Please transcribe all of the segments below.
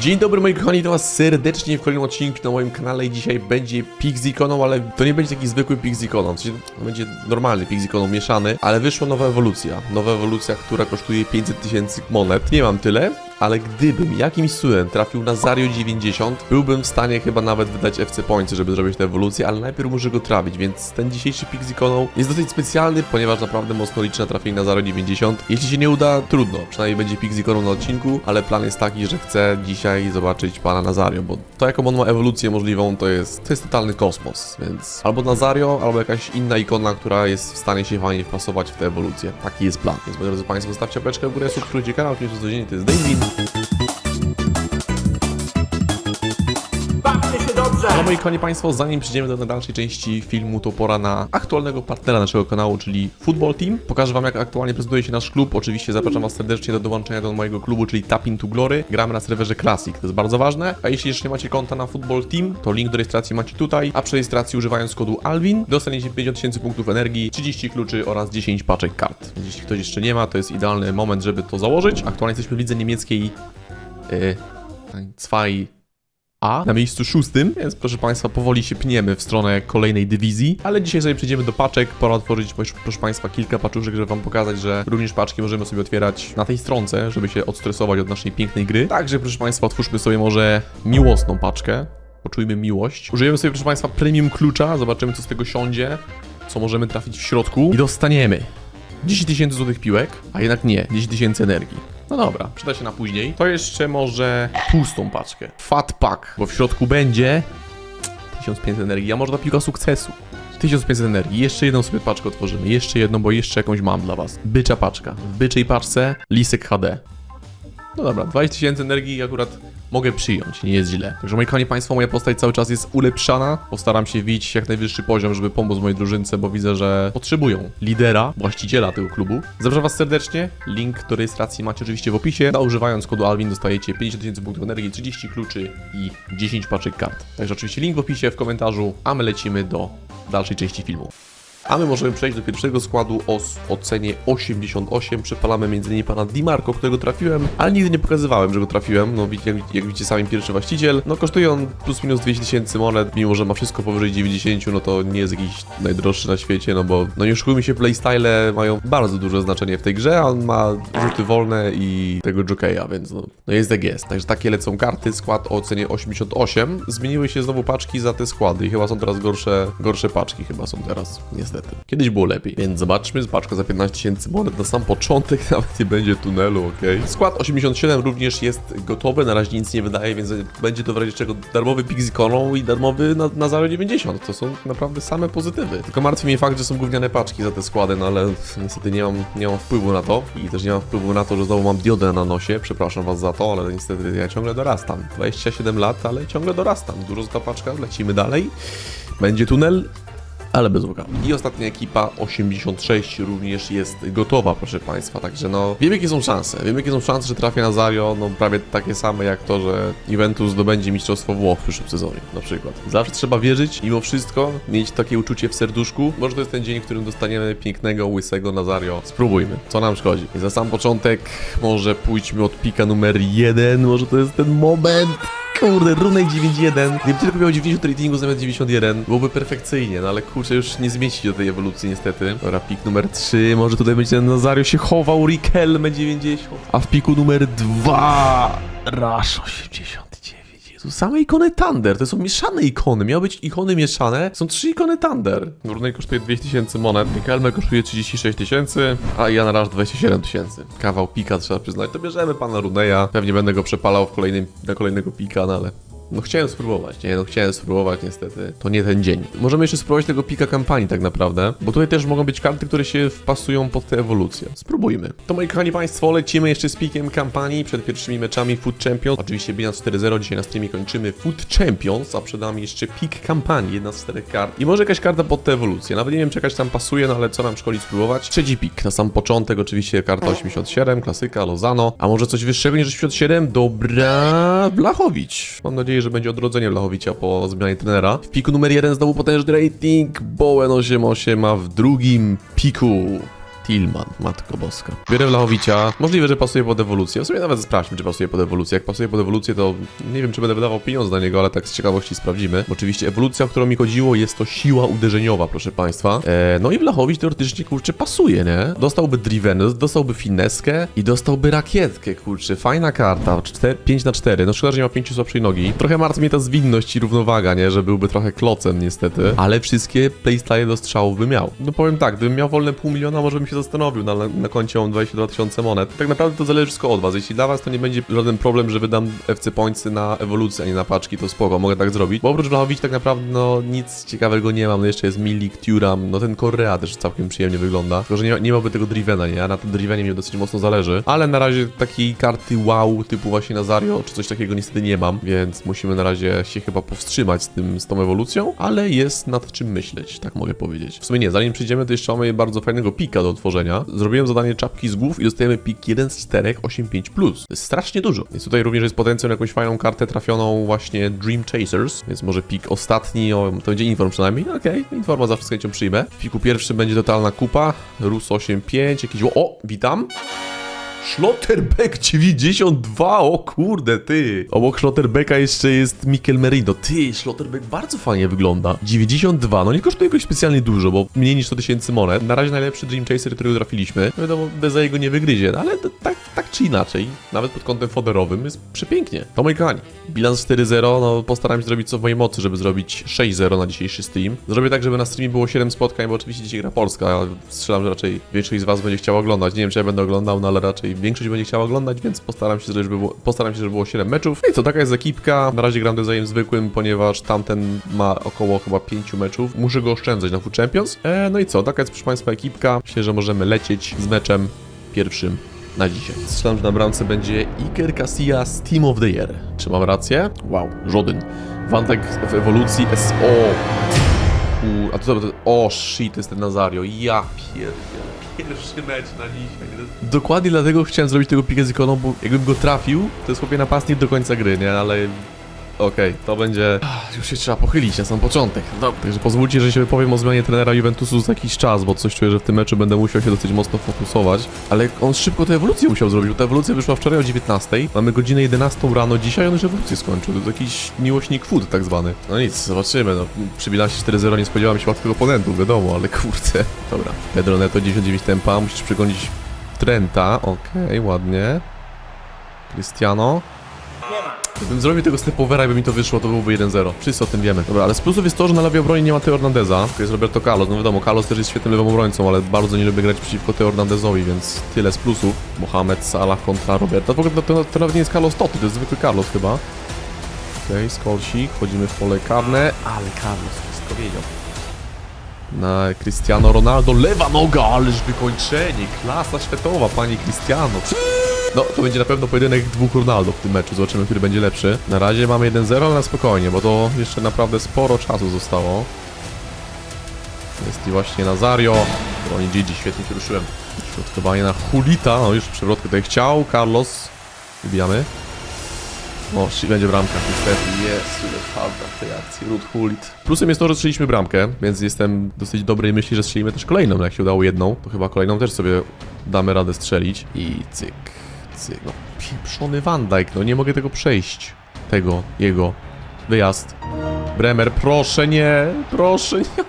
Dzień dobry moi kochani, to was serdecznie w kolejnym odcinku na moim kanale. I dzisiaj będzie Pix z ikoną, ale to nie będzie taki zwykły Pix z ikoną, w to będzie normalny Pix z ikoną mieszany, ale wyszła nowa ewolucja, nowa ewolucja, która kosztuje 500 tysięcy monet. Nie mam tyle, ale gdybym jakimś cudem trafił na Zario 90, byłbym w stanie chyba nawet wydać FC Points, żeby zrobić tę ewolucję, ale najpierw muszę go trafić, więc ten dzisiejszy pik z ikoną jest dosyć specjalny, ponieważ naprawdę mocno liczę na trafienie na Zario 90. Jeśli się nie uda, trudno, przynajmniej będzie pik z ikoną na odcinku, ale plan jest taki, że chcę dzisiaj zobaczyć pana Nazario, bo to jaką on ma ewolucję możliwą, to jest, to jest totalny kosmos, więc albo Nazario, albo jakaś inna ikona, która jest w stanie się fajnie wpasować w tę ewolucję. Taki jest plan. Więc moi drodzy Państwo, zostawcie apeczkę w górę, subskrybujcie kanał, kim jest to jest David. No moi kochani Państwo, zanim przejdziemy do dalszej części filmu, to pora na aktualnego partnera naszego kanału, czyli Football Team. Pokażę Wam, jak aktualnie prezentuje się nasz klub. Oczywiście zapraszam Was serdecznie do dołączenia do mojego klubu, czyli Tap Into Glory. Gramy na serwerze Classic, to jest bardzo ważne. A jeśli jeszcze nie macie konta na Football Team, to link do rejestracji macie tutaj, a przy rejestracji używając kodu ALWIN dostaniecie 50 tysięcy punktów energii, 30 kluczy oraz 10 paczek kart. Jeśli ktoś jeszcze nie ma, to jest idealny moment, żeby to założyć. Aktualnie jesteśmy w lidze niemieckiej yy, 2 a na miejscu szóstym, więc proszę Państwa, powoli się pniemy w stronę kolejnej dywizji, ale dzisiaj sobie przejdziemy do paczek, pora otworzyć, proszę Państwa, kilka paczuszek, żeby Wam pokazać, że również paczki możemy sobie otwierać na tej stronce, żeby się odstresować od naszej pięknej gry. Także, proszę Państwa, otwórzmy sobie może miłosną paczkę, poczujmy miłość. Użyjemy sobie, proszę Państwa, premium klucza, zobaczymy, co z tego siądzie, co możemy trafić w środku i dostaniemy 10 tysięcy złotych piłek, a jednak nie, 10 tysięcy energii. No dobra, przyda się na później. To jeszcze może pustą paczkę. Fat pack, bo w środku będzie 1500 energii, a może ta piłka sukcesu. 1500 energii, jeszcze jedną sobie paczkę otworzymy, jeszcze jedną, bo jeszcze jakąś mam dla was. Bycza paczka. W byczej paczce Lisek HD. No dobra, 20 tysięcy energii akurat mogę przyjąć, nie jest źle. Także moi kochani państwo, moja postać cały czas jest ulepszana. Postaram się wić jak najwyższy poziom, żeby pomóc mojej drużynce, bo widzę, że potrzebują lidera, właściciela tego klubu. Zapraszam was serdecznie, link do rejestracji macie oczywiście w opisie. A używając kodu ALWIN dostajecie 50 tysięcy punktów energii, 30 kluczy i 10 paczek kart. Także oczywiście link w opisie, w komentarzu, a my lecimy do dalszej części filmu. A my możemy przejść do pierwszego składu o ocenie 88. Przepalamy m.in. pana Dimarco, którego trafiłem, ale nigdy nie pokazywałem, że go trafiłem. No jak, jak widzicie sami pierwszy właściciel. No kosztuje on plus minus 200 tysięcy monet, mimo że ma wszystko powyżej 90, no to nie jest jakiś najdroższy na świecie, no bo no nie oszukujmy się, playstyle mają bardzo duże znaczenie w tej grze, a on ma rzuty wolne i tego jokeja, więc no, no jest jak jest. Także takie lecą karty, skład o ocenie 88. Zmieniły się znowu paczki za te składy i chyba są teraz gorsze, gorsze paczki, chyba są teraz, niestety. Kiedyś było lepiej, więc zobaczmy, paczka za 15 tysięcy monet na sam początek, nawet nie będzie tunelu, ok? Skład 87 również jest gotowy, na razie nic nie wydaje, więc będzie to w razie czego darmowy z ikoną i darmowy na, na 0,90. To są naprawdę same pozytywy. Tylko martwi mnie fakt, że są gówniane paczki za te składy, no ale niestety nie mam, nie mam wpływu na to i też nie mam wpływu na to, że znowu mam diodę na nosie, przepraszam was za to, ale niestety ja ciągle dorastam. 27 lat, ale ciągle dorastam. Dużo za ta paczka, lecimy dalej. Będzie tunel, ale bez łukawki. I ostatnia ekipa 86 również jest gotowa, proszę Państwa, także no wiem jakie są szanse, wiem jakie są szanse, że trafię na Zario, no prawie takie same jak to, że Juventus zdobędzie Mistrzostwo Włoch w przyszłym sezonie, na przykład. Zawsze trzeba wierzyć, mimo wszystko, mieć takie uczucie w serduszku. Może to jest ten dzień, w którym dostaniemy pięknego, łysego Nazario. Spróbujmy, co nam szkodzi. I za sam początek może pójdźmy od pika numer 1, może to jest ten moment. Kurde, runek 9.1. Gdybym tylko miał 90 ratingu zamiast 91, byłoby perfekcyjnie, no ale kurczę, już nie zmieści do tej ewolucji niestety. Dobra, pik numer 3, może tutaj będzie ten Nazario się chował, Riquelme 90, a w piku numer 2 Rush 89. Same ikony Thunder, to są mieszane ikony, miały być ikony mieszane, są trzy ikony Thunder. Runek kosztuje 200 tysięcy monet, Riquelme kosztuje 36 tysięcy, a ja na raż 27 tysięcy. Kawał pika trzeba przyznać, to bierzemy pana Runeja, pewnie będę go przepalał w kolejnym, na kolejnego pika, no ale... No chciałem spróbować, nie, no chciałem spróbować, niestety. To nie ten dzień. Możemy jeszcze spróbować tego pika kampanii tak naprawdę, bo tutaj też mogą być karty, które się wpasują pod tę ewolucję. Spróbujmy. To moi kochani państwo, lecimy jeszcze z pikiem kampanii przed pierwszymi meczami Food Champions. Oczywiście bilans 4-0, dzisiaj na streamie kończymy Food Champions, a przed nami jeszcze pik kampanii, jedna z czterech kart. I może jakaś karta pod tę ewolucję. Nawet nie wiem, czy jakaś tam pasuje, no ale co nam szkoli spróbować. Trzeci pik, na sam początek oczywiście karta 87, klasyka, Lozano. A może coś wyższego niż 87? Dobra, Blachowicz. Mam nadzieję, że będzie odrodzenie Blachowicia po zmianie trenera. W piku numer 1 znowu potężny rating. Bowen 88 a w drugim piku Tillman, matko boska. Biorę Wlachowicia. Możliwe, że pasuje pod ewolucję. W sumie nawet sprawdźmy, czy pasuje pod ewolucję. Jak pasuje pod ewolucję, to nie wiem, czy będę wydawał pieniądze na niego, ale tak z ciekawości sprawdzimy. Oczywiście ewolucja, o którą mi chodziło, jest to siła uderzeniowa, proszę państwa. E, no i Wlachowicz teoretycznie, kurczę, pasuje, nie? Dostałby Driven, dostałby Fineskę i dostałby Rakietkę, kurczę. Fajna karta. 4, 5 na 4. No szkoda, że nie ma 5 słabszej nogi. Trochę martwi mnie ta zwinność i równowaga, nie? Że byłby trochę klocem niestety. Ale wszystkie playstyle do strzałów by miał. No powiem tak, gdybym miał wolne pół miliona, może bym się zastanowił. Na, na koncie mam 22 tysiące monet. Tak naprawdę to zależy wszystko od was. Jeśli dla was to nie będzie żaden problem, że wydam FC Pointsy na ewolucję, a nie na paczki, to spoko, mogę tak zrobić. Bo oprócz Blachowicz tak naprawdę no nic ciekawego nie mam. No jeszcze jest Milik, Turam, no ten Korea też całkiem przyjemnie wygląda. Tylko, że nie, nie miałby tego Drivena, nie? A na tym Drivenie mi dosyć mocno zależy. Ale na razie takiej karty wow, typu właśnie Nazario, czy coś takiego niestety nie mam, więc musimy na razie się chyba powstrzymać z tym, z tą ewolucją, ale jest nad czym myśleć, tak mogę powiedzieć. W sumie nie, zanim przyjdziemy, to jeszcze mamy bardzo fajnego pika do otworzenia. Zrobiłem zadanie czapki z głów i dostajemy pik 1 z 4, 8, 5 plus. To jest strasznie dużo. Więc tutaj również jest potencjał na jakąś fajną kartę trafioną właśnie Dream Chasers, więc może pik ostatni, o, to będzie inform przynajmniej. Okej, informa zawsze z chęcią przyjmę. W piku pierwszym będzie totalna kupa, Rus 8-5, jakiś... O, witam! Schlotterbeck 92, o kurde, ty. Obok Schlotterbecka jeszcze jest Mikel Merino. Ty, Schlotterbeck bardzo fajnie wygląda. 92, no nie kosztuje jakoś specjalnie dużo, bo mniej niż 100 tysięcy monet. Na razie najlepszy Dream Chaser, którego trafiliśmy. No wiadomo, Deza go nie wygryzie, no ale tak, tak czy inaczej, nawet pod kątem foderowym jest przepięknie. To moi kochani, bilans 4-0, no postaram się zrobić co w mojej mocy, żeby zrobić 6-0 na dzisiejszy stream. Zrobię tak, żeby na streamie było 7 spotkań, bo oczywiście dzisiaj gra Polska, ale strzelam, że raczej większość z was będzie chciała oglądać. Nie wiem, czy ja będę oglądał, no ale raczej większość będzie chciała oglądać, więc postaram się, żeby było, postaram się, żeby było 7 meczów. No i co, taka jest ekipka. Na razie gram designem zwykłym, ponieważ tamten ma około chyba 5 meczów. Muszę go oszczędzać na Food Champions. E, no i co, taka jest proszę Państwa ekipka. Myślę, że możemy lecieć z meczem pierwszym na dzisiaj. Strzelam, że na bramce będzie Iker Casillas Team of the Year. Czy mam rację? Wow, żaden. Dijk w ewolucji SO. U, a to, to, o shit, to jest ten Nazario. Ja pierdzielę. Pierwszy mecz na dzisiaj. Dokładnie dlatego chciałem zrobić tego pikę z ikoną, bo jakbym go trafił, to jest chłopie napastnik do końca gry, nie? Ale Okej, to będzie. Ach, Już się trzeba pochylić na sam początek. No, także pozwólcie, że się wypowiem o zmianie trenera Juventusu za jakiś czas, bo coś czuję, że w tym meczu będę musiał się dosyć mocno fokusować. Ale on szybko tę ewolucję musiał zrobić, bo ta ewolucja wyszła wczoraj o 19. Mamy godzinę 11 rano dzisiaj, on już ewolucję skończył. To jest jakiś miłośnik food tak zwany. No nic, zobaczymy. No, przy bilansie 4-0 nie spodziewałem się łatwych oponentów, wiadomo, ale kurczę. Dobra, Pedro Neto 99 tempa, musisz przegonić Trenta. Okej, ładnie. Cristiano. Gdybym zrobił tego stepovera i by mi to wyszło, to byłoby 1-0. Wszyscy o tym wiemy. Dobra, ale z plusów jest to, że na lewej obronie nie ma Teo Hernandeza, tylko jest Roberto Carlos. No wiadomo, Carlos też jest świetnym lewą obrońcą, ale bardzo nie lubię grać przeciwko Teo Hernandezowi, więc tyle z plusów. Mohamed Salah kontra Roberta. W ogóle to, to, to nawet nie jest Carlos Totti, to jest zwykły Carlos chyba. Okej, okay, skolsik, wchodzimy w pole karne, ale Carlos wszystko wiedział. Na Cristiano Ronaldo, lewa noga, ależ wykończenie, klasa światowa, panie Cristiano. No, to będzie na pewno pojedynek dwóch Ronaldo w tym meczu. Zobaczymy, który będzie lepszy. Na razie mamy 1-0 na spokojnie, bo to jeszcze naprawdę sporo czasu zostało. Jest i właśnie Nazario. Broni Gigi, świetnie się ruszyłem. Środkowanie na Hulita. No już przewrotkę tutaj chciał. Carlos. Wybijamy. O, będzie bramka, niestety. Jest, falta w tej akcji. Ruth Hulit. Plusem jest to, że strzeliśmy bramkę, więc jestem dosyć dobrej myśli, że strzelimy też kolejną. Jak się udało jedną, to chyba kolejną też sobie damy radę strzelić. I cyk, No, pieprzony Van no nie mogę tego przejść. Tego, jego. Wyjazd. Bremer, proszę nie, proszę nie.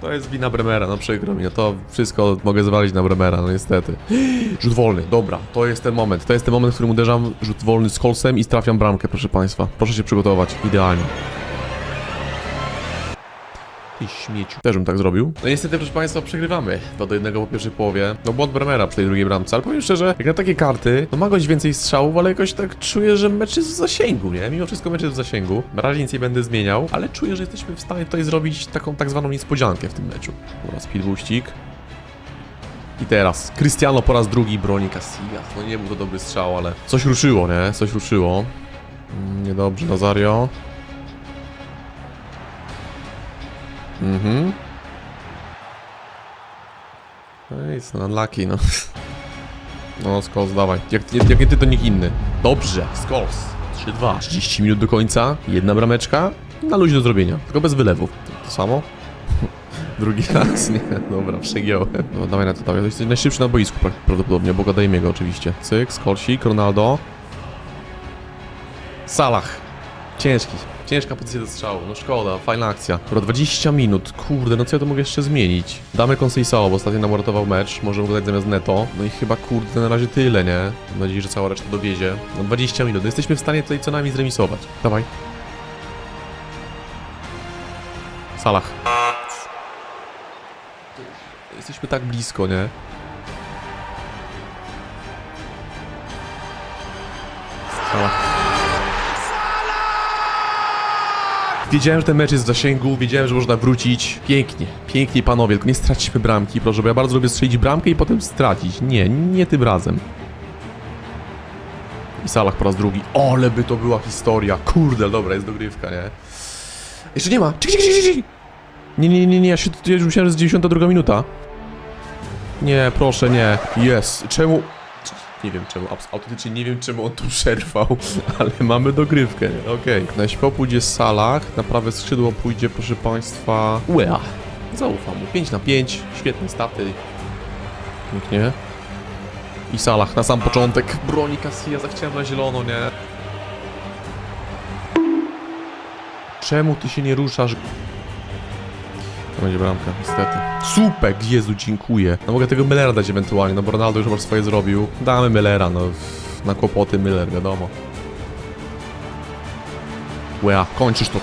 To jest wina Bremera, no przykro mi, no to wszystko mogę zwalić na Bremera, no niestety. Rzut wolny, dobra, to jest ten moment, to jest ten moment, w którym uderzam rzut wolny z kolsem i trafiam bramkę, proszę państwa. Proszę się przygotować, idealnie. Ty śmieciu. Też bym tak zrobił. No niestety, proszę Państwa, przegrywamy 2 do 1 po pierwszej połowie. No błąd Bremera przy tej drugiej bramce, ale powiem szczerze, jak na takie karty, no ma gość więcej strzałów, ale jakoś tak czuję, że mecz jest w zasięgu, nie? Mimo wszystko mecz jest w zasięgu. Na razie nic nie będę zmieniał, ale czuję, że jesteśmy w stanie tutaj zrobić taką tak zwaną niespodziankę w tym meczu. Dobra, speedboostik. I teraz Cristiano po raz drugi broni Casillas. No nie był to dobry strzał, ale coś ruszyło, nie? Coś ruszyło. Mm, Niedobrze, Nazario. Mhm. No nic, no unlucky, no. No, Skols, dawaj. Jak, jak, jak nie ty, to nikt inny. Dobrze, Skols. 3-2. 30 minut do końca, jedna brameczka. Na luźno do zrobienia, tylko bez wylewów. To, to samo? Drugi raz, nie, dobra, przegiąłem. No dawaj na to, dawaj, to jest najszybszy na boisku pra- prawdopodobnie, bo gadajmy go oczywiście. Cyk, Skolsik, Ronaldo. Salah. Ciężki, ciężka pozycja do strzału, no szkoda, fajna akcja. Dobra, 20 minut, kurde, no co ja to mogę jeszcze zmienić? Damy Conceição, bo ostatnio nam uratował mecz, możemy go dać zamiast Neto. No i chyba, kurde, na razie tyle, nie? Mam nadzieję, że cała reszta dowiezie. No 20 minut, no jesteśmy w stanie tutaj co najmniej zremisować. Dawaj. Salah. Jesteśmy tak blisko, nie? Salah. Wiedziałem, że ten mecz jest w zasięgu, wiedziałem, że można wrócić. Pięknie, pięknie panowie, tylko nie straćmy bramki, proszę, bo ja bardzo lubię strzelić bramkę i potem stracić. Nie, nie tym razem. I Salah po raz drugi. Ole by to była historia. Kurde, dobra, jest dogrywka, nie? Jeszcze nie ma. Cik, cik, cik. Nie, nie, nie, nie, ja się ja już myślałem, że jest 92 minuta. Nie, proszę, nie. Jest. Czemu... Nie wiem czemu, autentycznie nie wiem czemu on tu przerwał, ale mamy dogrywkę, okej. Na śpioł pójdzie Salah, na prawe skrzydło pójdzie, proszę państwa, Wea. Zaufam mu, 5 na 5, świetne staty. Pięknie. I Salah na sam początek broni Casillas, chciałem na zielono, nie? Czemu ty się nie ruszasz? To będzie bramka, niestety. Super, Jezu, dziękuję. No mogę tego Millera dać ewentualnie, no bo Ronaldo już chyba swoje zrobił. Damy Millera, no. Na kłopoty Miller, wiadomo. Łea, kończysz to.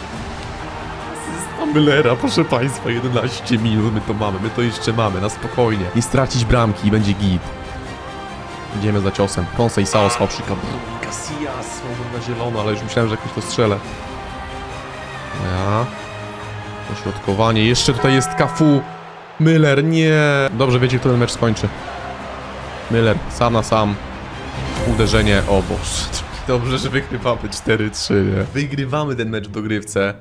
Millera, proszę państwa, 11 minut, my to mamy, my to jeszcze mamy, na spokojnie. Nie stracić bramki i będzie git. Idziemy za ciosem. Konse i Sao Sławszyka. Casillas, mogłem na zielono, ale już myślałem, że jakoś to strzelę. Ja. Dośrodkowanie. Jeszcze tutaj jest Cafu. Miller, nie. Dobrze, wiecie, kto ten mecz skończy. Miller, sam na sam. Uderzenie. O Boże. Dobrze, że wygrywamy 4-3, nie? Wygrywamy ten mecz w dogrywce.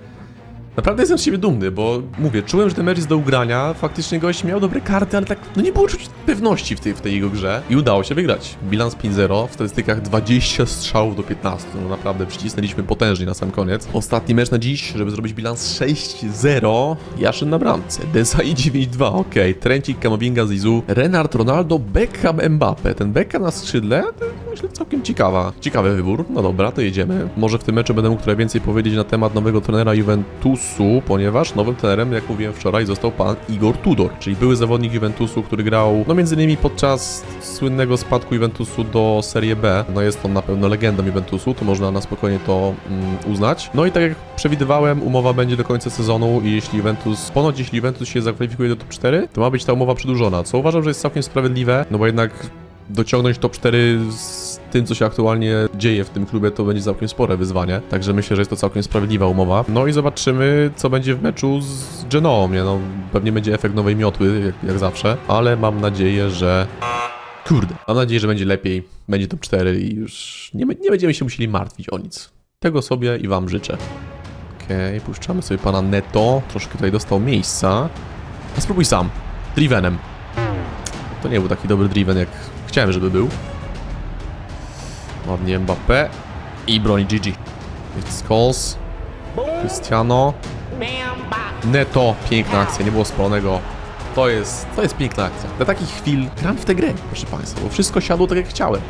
Naprawdę jestem z siebie dumny, bo mówię, czułem, że ten mecz jest do ugrania, faktycznie gość miał dobre karty, ale tak, no nie było czuć pewności w tej, w tej jego grze i udało się wygrać. Bilans 5-0, w statystykach 20 strzałów do 15, no naprawdę przycisnęliśmy potężnie na sam koniec. Ostatni mecz na dziś, żeby zrobić bilans 6-0, Jaszyn na bramce, Desai 9-2, okej, Trencik, Kamavinga, Zizu, Renard, Ronaldo, Beckham, Mbappe. Ten Beckham na skrzydle, myślę całkiem ciekawa, ciekawy wybór, no dobra, to jedziemy. Może w tym meczu będę mógł trochę więcej powiedzieć na temat nowego trenera Juventusu, ponieważ nowym trenerem, jak mówiłem wczoraj, został pan Igor Tudor, czyli były zawodnik Juventusu, który grał, no między innymi podczas słynnego spadku Juventusu do Serie B. No jest on na pewno legendą Juventusu, to można na spokojnie to mm, uznać. No i tak jak przewidywałem, umowa będzie do końca sezonu i jeśli Juventus, ponoć jeśli Juventus się zakwalifikuje do top 4, to ma być ta umowa przedłużona, co uważam, że jest całkiem sprawiedliwe, no bo jednak dociągnąć top 4 z tym, co się aktualnie dzieje w tym klubie, to będzie całkiem spore wyzwanie. Także myślę, że jest to całkiem sprawiedliwa umowa. No i zobaczymy, co będzie w meczu z Genoą, nie? No, pewnie będzie efekt nowej miotły, jak, jak zawsze, ale mam nadzieję, że... Kurde, mam nadzieję, że będzie lepiej, będzie top 4 i już nie, nie będziemy się musieli martwić o nic. Tego sobie i wam życzę. Okej, puszczamy sobie pana Neto. Troszkę tutaj dostał miejsca. A spróbuj sam. Drivenem. To nie był taki dobry driven, jak chciałem, żeby był. Ładnie Mbappé. I broni Gigi. Scholes. Cristiano. Neto. Piękna akcja, nie było spalonego. To jest, to jest piękna akcja. Dla takich chwil gram w tę grę, proszę Państwa, bo wszystko siadło tak jak chciałem.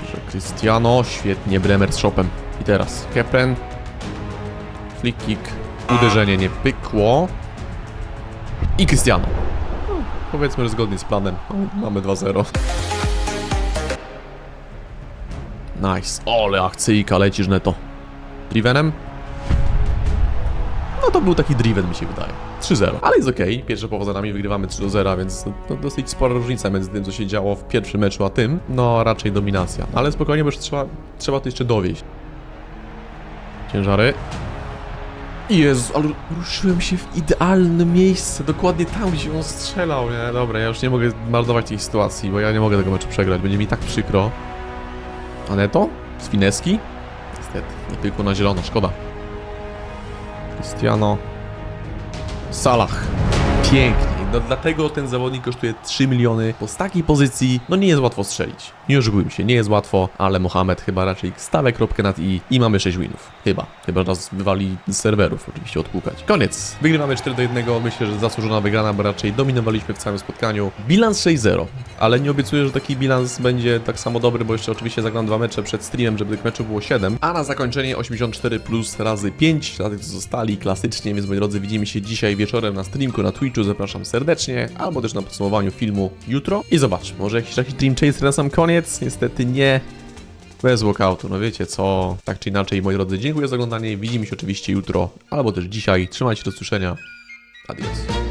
Dobrze, Cristiano. Świetnie, Bremer z shopem. I teraz Kepen. Flick kick. Uderzenie nie pykło. I Cristiano. No, powiedzmy, że zgodnie z planem. Mamy 2-0. Nice. Ole, akcyjka, lecisz neto. Drivenem? No to był taki driven, mi się wydaje. 3-0. Ale jest okej. Pierwsze połowa za nami, wygrywamy 3-0, więc to, to dosyć spora różnica między tym, co się działo w pierwszym meczu, a tym. No, raczej dominacja. Ale spokojnie, bo już trzeba, trzeba to jeszcze dowieść. Ciężary. Jezu, ale ruszyłem się w idealne miejsce, dokładnie tam, gdzie on strzelał, nie? Dobra, ja już nie mogę marnować tej sytuacji, bo ja nie mogę tego meczu przegrać, będzie mi tak przykro. A Neto? Z Fineski? Niestety, nie tylko na zielono, szkoda. Cristiano. Salah. Pięknie, No dlatego ten zawodnik kosztuje 3 miliony, bo z takiej pozycji, no nie jest łatwo strzelić. Nie oszukujmy się, nie jest łatwo, ale Mohamed chyba raczej stawia kropkę nad i i mamy 6 winów. Chyba. Chyba, nas wywali z serwerów, oczywiście odpukać. Koniec. Wygrywamy 4 do 1, myślę, że zasłużona wygrana, bo raczej dominowaliśmy w całym spotkaniu. Bilans 6-0, ale nie obiecuję, że taki bilans będzie tak samo dobry, bo jeszcze oczywiście zagram dwa mecze przed streamem, żeby tych meczów było 7, a na zakończenie 84 plus razy 5, dla tych, co zostali klasycznie, więc moi drodzy, widzimy się dzisiaj wieczorem na streamku na Twitchu, zapraszam serdecznie, albo też na podsumowaniu filmu jutro. I zobacz, może jakiś taki Dream Chaser na sam koniec, niestety nie, bez walkoutu, no wiecie co, tak czy inaczej, moi drodzy, dziękuję za oglądanie, widzimy się oczywiście jutro, albo też dzisiaj, trzymajcie do usłyszenia, adios.